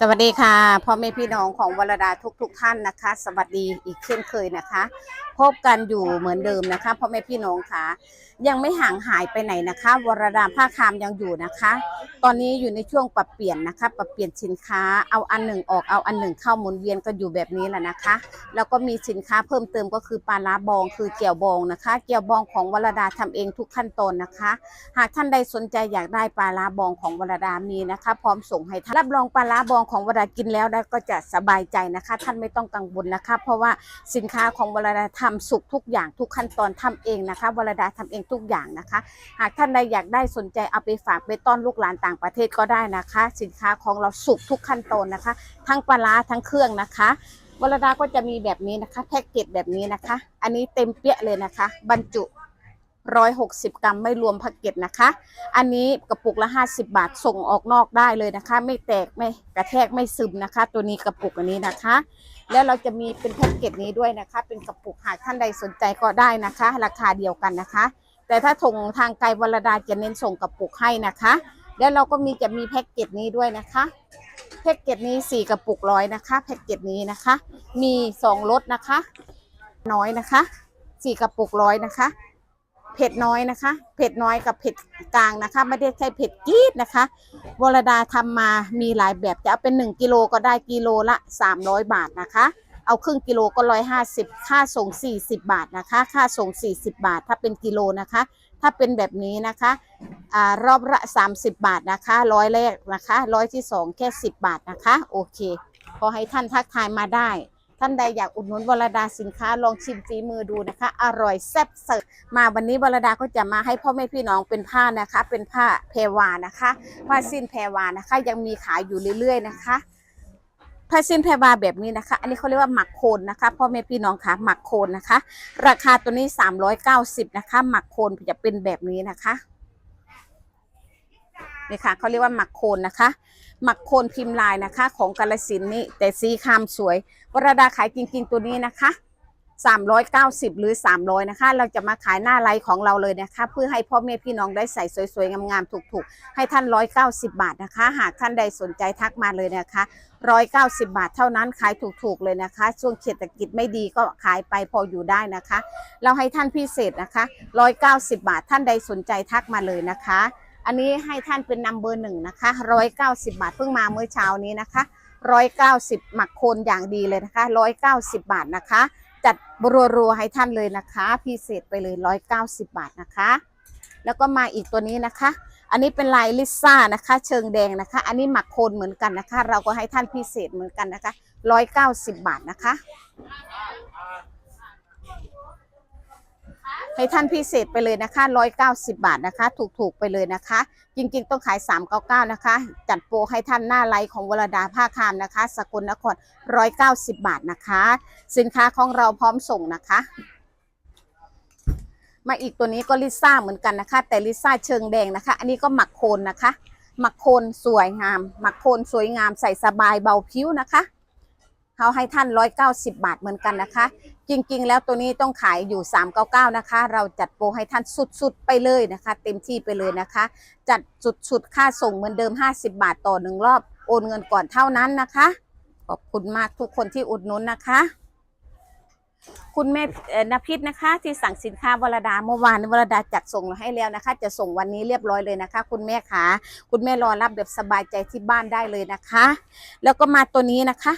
สวัสดีค่ะพ่อแม่พี่น้องของวรดาทุกๆทท่านนะคะ สวัสดีอีกเช่นเคยนะคะ พบกันอยู่เหมือนเดิมนะคะพ่อแม่พี่น้องค่ะ ยังไม่ห่างหายไปไหนนะคะ วรดาผ้าคามยังอยู่นะคะ ตอนนี้อยู่ในช่วงปรับเปลี่ยนนะคะ ปรับเปลี่ยนสินค้าเอาอันหนึ่งออกเอาอันหนึ่งเข้าหมุนเวียนก็อยู่แบบนี้แหละนะคะ แล้วก็มีสินค้าเพิ่มเติมก็คือปลาล้าบองคือเกี่ยวบองนะคะ เกี่ยวบองของวรดาทำเองทุกขั้นตอนนะคะ หากท่านใดสนใจอยากได้ปลาล้าบองของวรดามีนะคะ พร้อมส่งให้ท่านรับรองปลาล้าบองของวรดากินแล้วได้ก็จะสบายใจนะคะ ท่านไม่ต้องกังวลนะคะ เพราะว่าสินค้าของวราดาทำสุกทุกอย่างทุกขั้นตอนทำเองนะคะวราดาทำเองทุกอย่างนะคะ หากท่านใดอยากได้สนใจเอาไปฝากไปต้อนลูกหลานต่างประเทศก็ได้นะคะ สินค้าของเราสุกทุกขั้นตอนนะคะ ทั้งปลาร้าทั้งเครื่องนะคะวรดาก็จะมีแบบนี้นะคะ แพ็กเกจแบบนี้นะคะ อันนี้เต็มเปี้ยเลยนะคะ บรรจุ 160 กรัมไม่รวมแพ็กเกจนะคะ อันนี้กระปุกละ 50 บาทส่งออกนอกได้เลยนะคะ ไม่แตกไม่กระแทกไม่ซึมนะคะ ตัวนี้กระปุกอันนี้นะคะ แล้วเราจะมีเป็นแพ็กเกจนี้ด้วยนะคะ เป็นกระปุกหากท่านใดสนใจก็ได้นะคะ ราคาเดียวกันนะคะ แต่ถ้าส่งทางไกลวรดาจะเน้นส่งกระปุกให้นะคะ แล้วเราก็มีจะมีแพ็กเกจนี้ด้วยนะคะแพ็กเกจนี้ 4 กระปุกร้อยนะคะแพ็กเกจนี้นะคะ มี 2รสนะคะ น้อยนะคะ 4 กระปุกร้อยนะคะ เผ็ดน้อยนะคะ เผ็ดน้อยกับเผ็ดกลางนะคะ ไม่ได้ใช่เผ็ดกีดนะคะ วรดาทำมามีหลายแบบจะเอาเป็น 1 กิโลก็ได้กิโลละ 300 บาทนะคะ เอาครึ่งกิโลก็ 150 ค่าส่ง 40 บาทนะคะ ค่าส่ง 40 บาท ถ้าเป็นกิโลนะคะ ถ้าเป็นแบบนี้นะคะอ่ารอบละ 30 บาทนะคะ ร้อยแรกนะคะ ร้อยที่ 2 แค่ 10 บาทนะคะ โอเค ขอให้ท่านทักทายมาได้ ท่านใดอยากอุดหนุนวรดาสินค้าลองชิมฝีมือดูนะคะ อร่อยแซ่บเสิร์ฟมาวันนี้วรดาก็จะมาให้พ่อแม่พี่น้องเป็นผ้านะคะ เป็นผ้าแพรวานะคะผ้าสิ้นแพรวานะคะ ยังมีขายอยู่เรื่อยๆนะคะผ้าสิ้นแพรวาแบบนี้นะคะ อันนี้เขาเรียกว่าหมักโคนนะคะพ่อแม่พี่น้องคะหมักโคนนะคะ ราคาตัวนี้ 390นะคะหมักโคนจะเป็นแบบนี้นะคะ นี่ค่ะเขาเรียกว่าหมักโคนนะคะ หมักโคนพิมพ์ลายนะคะ ของกาลสินนี่แต่สีคามสวยวราดาขายจริงๆตัวนี้นะคะ 390 หรือ 300 นะคะ เราจะมาขายหน้าไลฟ์ของเราเลยนะคะ เพื่อให้พ่อแม่พี่น้องได้ใส่สวยๆ งามๆ ถูกๆ ให้ท่าน 190 บาทนะคะ หากท่านใดสนใจทักมาเลยนะคะ 190 บาทเท่านั้นขายถูกๆ เลยนะคะ ช่วงเศรษฐกิจไม่ดีก็ขายไปพออยู่ได้นะคะ เราให้ท่านพิเศษนะคะ 190 บาทท่านใดสนใจทักมาเลยนะคะ อันนี้ให้ท่านเป็นนัมเบอร์หนึ่งนะคะ190บาทเพิ่งมาเมื่อเช้านี้นะคะ190หมักโคนอย่างดีเลยนะคะ190บาทนะคะ จัดรัวๆให้ท่านเลยนะคะ พิเศษไปเลย190บาทนะคะ แล้วก็มาอีกตัวนี้นะคะ อันนี้เป็นลายลิซ่านะคะ เชิงแดงนะคะ อันนี้หมักโคนเหมือนกันนะคะ เราก็ให้ท่านพิเศษเหมือนกันนะคะ190บาทนะคะ ให้ท่านพิเศษไปเลยนะคะ 190 บาทนะคะ ถูกๆไปเลยนะคะ จริงๆต้องขาย 399 นะคะ จัดโปรให้ท่านหน้าไลฟ์ของวรดาผ้าคามนะคะ สกลนคร 190 บาทนะคะ สินค้าของเราพร้อมส่งนะคะ มาอีกตัวนี้ก็ลิซ่าเหมือนกันนะคะ แต่ลิซ่าเชิงแดงนะคะ อันนี้ก็หมักโคนนะคะ หมักโคนสวยงาม หมักโคนสวยงามใส่สบายเบาผิวนะคะ เขาให้ท่าน 190 บาทเหมือนกันนะคะ จริงๆ แล้วตัวนี้ต้องขายอยู่ 399 นะคะ เราจัดโปรให้ท่านสุดๆ ไปเลยนะคะ เต็มที่ไปเลยนะคะ จัดสุดๆ ค่าส่งเหมือนเดิม 50 บาทต่อหนึ่งรอบ โอนเงินก่อนเท่านั้นนะคะ ขอบคุณมากทุกคนที่อุดหนุนนะคะ คุณแม่นพิษนะคะ ที่สั่งสินค้าวรดาเมื่อวานวรดาจัดส่งให้แล้วนะคะ จะส่งวันนี้เรียบร้อยเลยนะคะ คุณแม่ขาคุณแม่รอรับแบบสบายใจที่บ้านได้เลยนะคะ แล้วก็มาตัวนี้นะคะ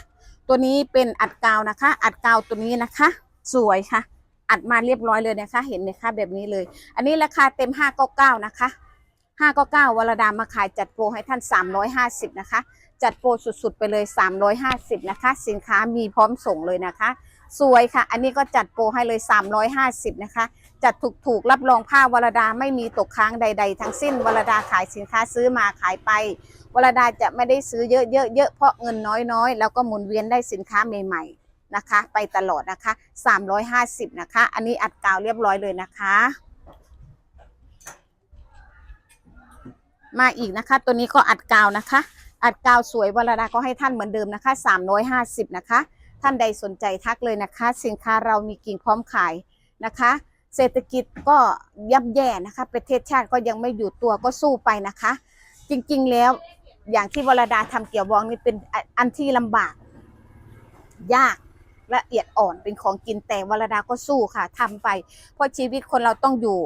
ตัวนี้เป็นอัดกาวนะคะ อัดกาวตัวนี้นะคะ สวยค่ะ อัดมาเรียบร้อยเลยนะคะ เห็นไหมคะแบบนี้เลย อันนี้ราคาเต็ม 599 นะคะ 599วรดามาขายจัดโปรให้ท่าน 350 นะคะ จัดโปรสุดๆไปเลย 350 นะคะ สินค้ามีพร้อมส่งเลยนะคะ สวยค่ะ อันนี้ก็จัดโปรให้เลย 350 นะคะ จัดถูกรับรองผ้าวรดาไม่มีตกค้างใด ๆ ทั้งสิ้นวรดาขายสินค้าซื้อมาขายไปวรดาจะไม่ได้ซื้อเยอะๆเยอะเพราะเงินน้อยๆ แล้วก็หมุนเวียนได้สินค้าใหม่ ๆนะคะ ไปตลอดนะคะ 350 นะคะ อันนี้อัดกาวเรียบร้อยเลยนะคะ มาอีกนะคะ ตัวนี้ก็อัดกาวนะคะ อัดกาวสวยวรดาก็ให้ท่านเหมือนเดิมนะคะ 350 นะคะ ท่านใดสนใจทักเลยนะคะ สินค้าเรามีกิ่งพร้อมขายนะคะ เศรษฐกิจก็ยับแย่นะคะ ประเทศชาติก็ยังไม่อยู่ตัวก็สู้ไปนะคะ จริงๆแล้วอย่างที่วรดาทำเกี่ยววองนี่เป็นอันที่ลำบาก ยากละเอียดอ่อนเป็นของกินแต่วรดาก็สู้ค่ะทำไป เพราะชีวิตคนเราต้องอยู่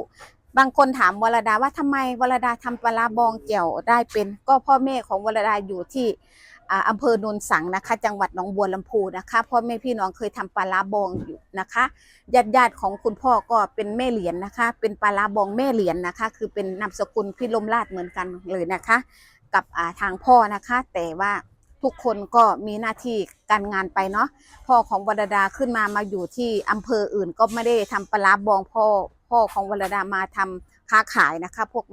บางคนถามวรดาว่าทำไมวรดาทำปลาร้าบองเกี่ยวได้เป็น ก็พ่อแม่ของวรดาอยู่ที่ อำเภอโนนสังนะคะ จังหวัดหนองบัวลำพูนะคะพ่อแม่พี่น้องเคยทำปลาร้าบองอยู่นะคะญาติญาติๆของคุณพ่อก็เป็นแม่เหรียญนะคะ เป็นปลาร้าบองแม่เหรียญนะคะ คือเป็นนามสกุลพิลมราชเหมือนกันเลยนะคะ กับาทางพ่อนะคะ แต่ว่าทุกคนก็มีหน้าที่การงานไปเนาะพ่อของวรดาขึ้นมามาอยู่ที่อำเภออื่นก็ไม่ได้ทำปลาร้าบองพ่อพ่อของวรดามาทำค้าขายนะคะ พวก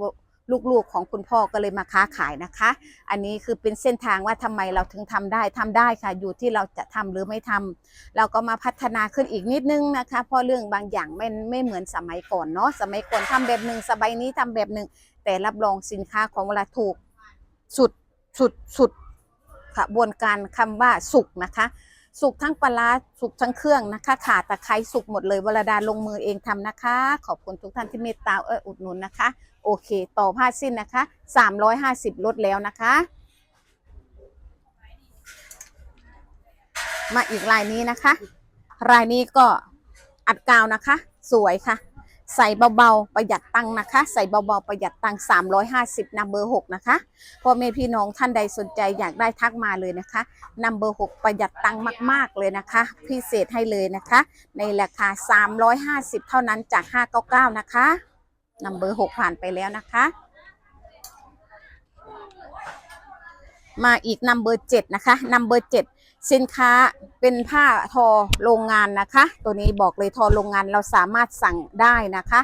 ลูกๆของคุณพ่อก็เลยมาค้าขายนะคะ อันนี้คือเป็นเส้นทางว่าทำไมเราถึงทำได้ทำได้ค่ะ อยู่ที่เราจะทำหรือไม่ทำเราก็มาพัฒนาขึ้นอีกนิดนึงนะคะ เพราะเรื่องบางอย่างไม่ไม่เหมือนสมัยก่อนเนาะสมัยก่อนทำแบบหนึ่งสมัยนี้ทำแบบหนึ่งแต่รับรองสินค้าของเวลาถูกสุดสุดสุดขบวนการคำว่าสุกนะคะสุกทั้งปลารสุกทั้งเครื่องนะคะขาตะไคร้สุกหมดเลยวรดาลงมือเองทำนะคะ ขอบคุณทุกท่านที่เมตตาเอออุดหนุนนะคะ โอเค ต่อผ้าสิ้นนะคะ 350 ลดแล้วนะคะ มาอีกลายนี้นะคะรายนี้ก็อัดกาวนะคะ สวยค่ะ ใส่เบาๆ ประหยัดตังค์นะคะ ใส่เบาๆ ประหยัดตังค์350นำเบอร์6นะคะพ่อแม่พี่น้องท่านใดสนใจอยากได้ทักมาเลยนะคะนำเบอร์6ประหยัดตังมาก ๆ เลยนะคะ พิเศษให้เลยนะคะ ในราคา 350 เท่านั้นจาก 599 นะคะ นำเบอร์6ผ่านไปแล้วนะคะ มาอีกนัมเบอร์เจ็ดนะคะนัมเบอร์เจ็ดสินค้าเป็นผ้าทอโรงงานนะคะ ตัวนี้บอกเลยทอโรงงานเราสามารถสั่งได้นะคะ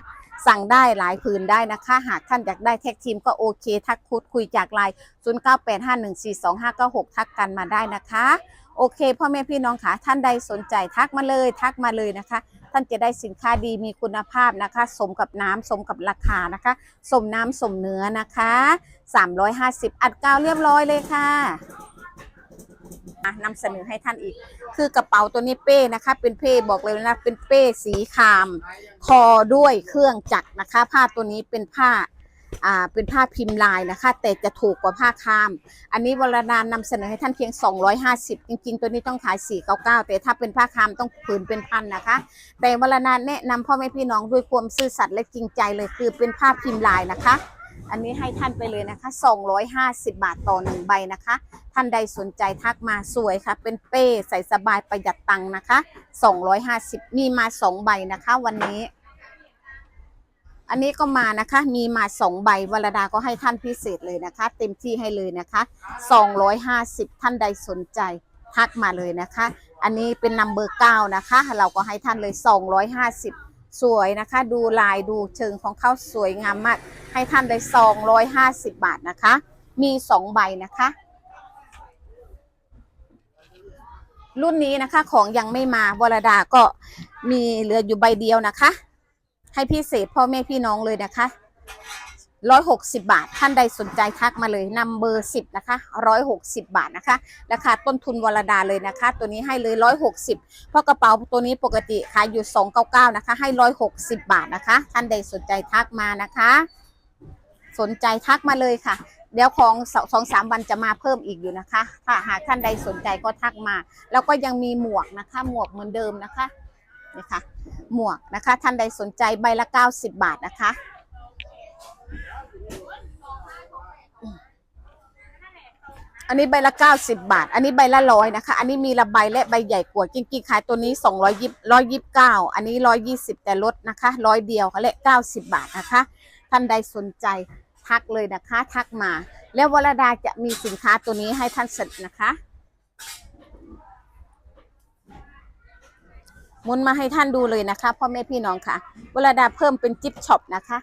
สั่งได้หลายผืนได้นะคะ หากท่านอยากได้แท็กทีมก็โอเค ทักคุดคุยจากไลน์0985142596 ทักกันมาได้นะคะ โอเคพ่อแม่พี่น้องค่ะท่านใดสนใจทักมาเลย ทักมาเลยนะคะ ท่านจะได้สินค้าดีมีคุณภาพนะคะ สมกับน้ำสมกับราคานะคะ สมน้ำสมเนื้อนะคะ 350 อัดกาวเรียบร้อยเลยค่ะนำเสนอให้ท่านอีก คือกระเป๋าตัวนี้เป้นะคะ เป็นเป้บอกเลยนะเป็นเป้สีคราม ทอด้วยเครื่องจักรนะคะ ผ้าตัวนี้เป็นผ้า อ่าเป็นผ้าพิมพ์ลายนะคะ แต่จะถูกกว่าผ้าคาม อันนี้วรดานนำเสนอให้ท่านเพียง 250 จริงๆ ตัวนี้ต้องขาย 499 แต่ถ้าเป็นผ้าคามต้องผืนเป็นพันนะคะ แต่วรดานแนะนำพ่อแม่พี่น้องด้วยความซื่อสัตย์และจริงใจเลยคือเป็นผ้าพิมพ์ลายนะคะ อันนี้ให้ท่านไปเลยนะคะ 250 บาทต่อหนึ่งใบนะคะ ท่านใดสนใจทักมาสวยค่ะ เป็นเป้ใส่สบายประหยัดตังค์นะคะ 250 มีมา 2 ใบนะคะ วันนี้ อันนี้ก็มานะคะ มีมา2ใบวรดาก็ให้ท่านพิเศษเลยนะคะ เต็มที่ให้เลยนะคะ250 ท่านใดสนใจทักมาเลยนะคะ อันนี้เป็นนัมเบอร์9นะคะ เราก็ให้ท่านเลย 250 สวยนะคะ ดูลายดูเชิงของเขาสวยงามมาก ให้ท่านได้250 บาทนะคะ มี2ใบนะคะรุ่นนี้นะคะของยังไม่มาวรดาก็มีเหลืออยู่ใบเดียวนะคะ ให้พิเศษพ่อแม่พี่น้องเลยนะคะร้อยหกสิบาท ท่านใดสนใจทักมาเลยนำเบอร์สิบนะคะร้อยหกสิบาทนะคะ ราคาต้นทุนวรดาเลยนะคะ ตัวนี้ให้เลยร้อยหกสิบเพราะกระเป๋าตัวนี้ปกติขายอยู่สองเก้าเก้านะคะ ให้ร้อยหกสิบาทนะคะ ท่านใดสนใจทักมานะคะ สนใจทักมาเลยค่ะ เดี๋ยวของสองสามวันจะมาเพิ่มอีกอยู่นะคะ ถ้าหากท่านใดสนใจก็ทักมา แล้วก็ยังมีหมวกนะคะ หมวกเหมือนเดิมนะคะ นี่ค่ะ หมวกนะคะ ท่านใดสนใจใบละ 90 บาทนะคะ อันนี้ใบละ 90 บาท อันนี้ใบละร้อยนะคะ อันนี้มีละใบและใบใหญ่กว่าจริงๆขายตัวนี้220 129 อันนี้ 120 แต่ลดนะคะร้อยเดียวค่ะและ 90 บาทนะคะ ท่านใดสนใจทักเลยนะคะ ทักมา แล้ววรดาจะมีสินค้าตัวนี้ให้ท่านสร็จนะคะ มุนมาให้ท่านดูเลยนะคะพ่อแม่พี่น้องค่ะเวลาดาเพิ่มเป็นจิ๊บช็อปนะคะ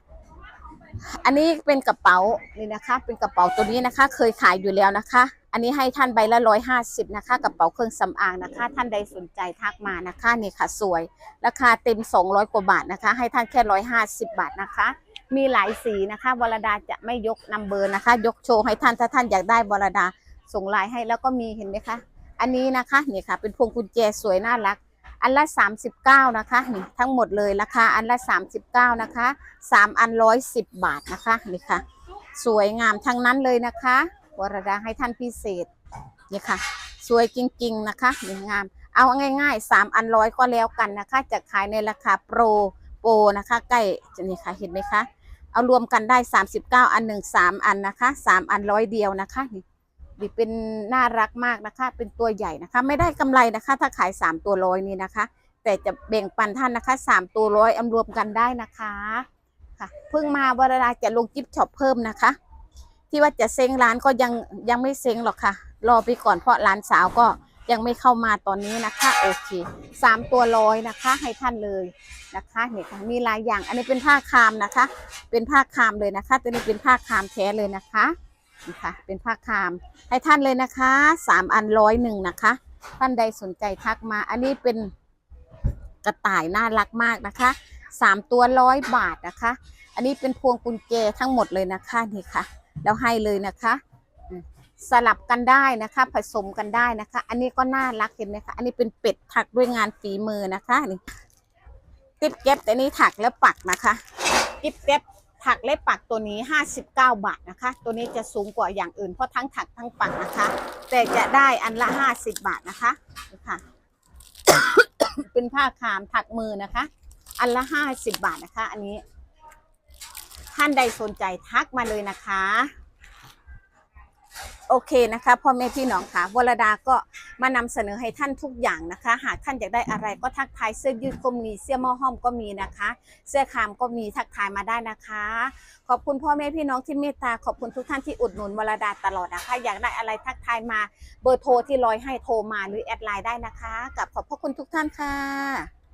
อันนี้เป็นกระเป๋านี่นะคะ เป็นกระเป๋าตัวนี้นะคะ เคยขายอยู่แล้วนะคะ อันนี้ให้ท่านใบละร้อยห้าสิบนะคะกระเป๋าเครื่องสำอางนะคะ ท่านใดสนใจทักมานะคะนี่ค่ะสวย ราคาเต็ม200กว่าบาทนะคะ ให้ท่านแค่ร้อยห้าสิบบาทนะคะมีหลายสีนะคะวรดาจะไม่ยกนัมเบอร์นะคะ ยกโชว์ให้ท่านถ้าท่านอยากได้วรดาส่งไลน์ให้แล้วก็มีเห็นไหมคะ อันนี้นะคะนี่ค่ะ เป็นพวงกุญแจสวยน่ารัก อันละ 39 นะคะนี่ทั้งหมดเลยราคาอันละ 39 นะคะ 3 อัน 110 บาทนะคะนี่ค่ะ สวยงามทั้งนั้นเลยนะคะวรดาให้ท่านพิเศษนี่ค่ะ สวยจริงๆนะคะนี่งาม เอาง่ายๆสามอันร้อยก็แล้วกันนะคะ จะขายในราคาโปรโปรนะคะใกล้จะนี่ค่ะเห็นไหมคะเอารวมกันได้ 39 อันหนึ่งสามอันนะคะสามอันร้อยเดียวนะคะนี่ นี่เป็นน่ารักมากนะคะ เป็นตัวใหญ่นะคะ ไม่ได้กำไรนะคะ ถ้าขาย 3 ตัวร้อยนี่นะคะ แต่จะแบ่งปันท่านนะคะ 3 ตัวร้อยเอารวมกันได้นะคะค่ะเพิ่งมาเวลาจะลงกิฟต์ช็อปเพิ่มนะคะ ที่ว่าจะเซ็งร้านก็ยังยังไม่เซ็งหรอกค่ะ รอไปก่อนเพราะร้านสาวก็ยังไม่เข้ามาตอนนี้นะคะโอเคสามตัวร้อยนะคะ ให้ท่านเลยนะคะเนี่ยค่ะมีหลายอย่าง อันนี้เป็นผ้าคามนะคะ เป็นผ้าคามเลยนะคะ ตัวนี้เป็นผ้าคามแท้เลยนะคะ คะเป็นผ้าคาม ให้ท่านเลยนะคะสามอันร้อยหนึ่งนะคะ ท่านใดสนใจทักมา อันนี้เป็นกระต่ายน่ารักมากนะคะสามตัวร้อยบาทนะคะ อันนี้เป็นพวงกุญแจทั้งหมดเลยนะคะนี่ค่ะ แล้วให้เลยนะคะ สลับกันได้นะคะ ผสมกันได้นะคะ อันนี้ก็น่ารักเห็นไหมคะอันนี้เป็นเป็ดถักด้วยงานฝีมือนะคะนี่ติ๊บเก็บแต่นี้ถักแล้วปักนะคะกิ๊บเก็บ ถักเล็บปักตัวนี้ 59 บาทนะคะ ตัวนี้จะสูงกว่าอย่างอื่นเพราะทั้งถักทั้งปักนะคะ แต่จะได้อันละ 50 บาทนะคะนี่ค่ะ เป็นผ้าคามถักมือนะคะ อันละ 50 บาทนะคะ อันนี้ ท่านใดสนใจทักมาเลยนะคะ โอเคนะคะพ่อแม่พี่น้องค่ะวรดาก็มานำเสนอให้ท่านทุกอย่างนะคะ หากท่านอยากได้อะไรก็ทักทายเสื้อยืดก็มีเสื้อหม้อห้อมก็มีนะคะ เสื้อคามก็มีทักทายมาได้นะคะ ขอบคุณพ่อแม่พี่น้องที่เมตตาขอบคุณทุกท่านที่อุดหนุนวรดาตลอดนะคะ อยากได้อะไรทักทายมาเบอร์โทรที่ร้อยให้โทรมาหรือแอดไลน์ได้นะคะกับขอบพระคุณทุกท่านค่ะ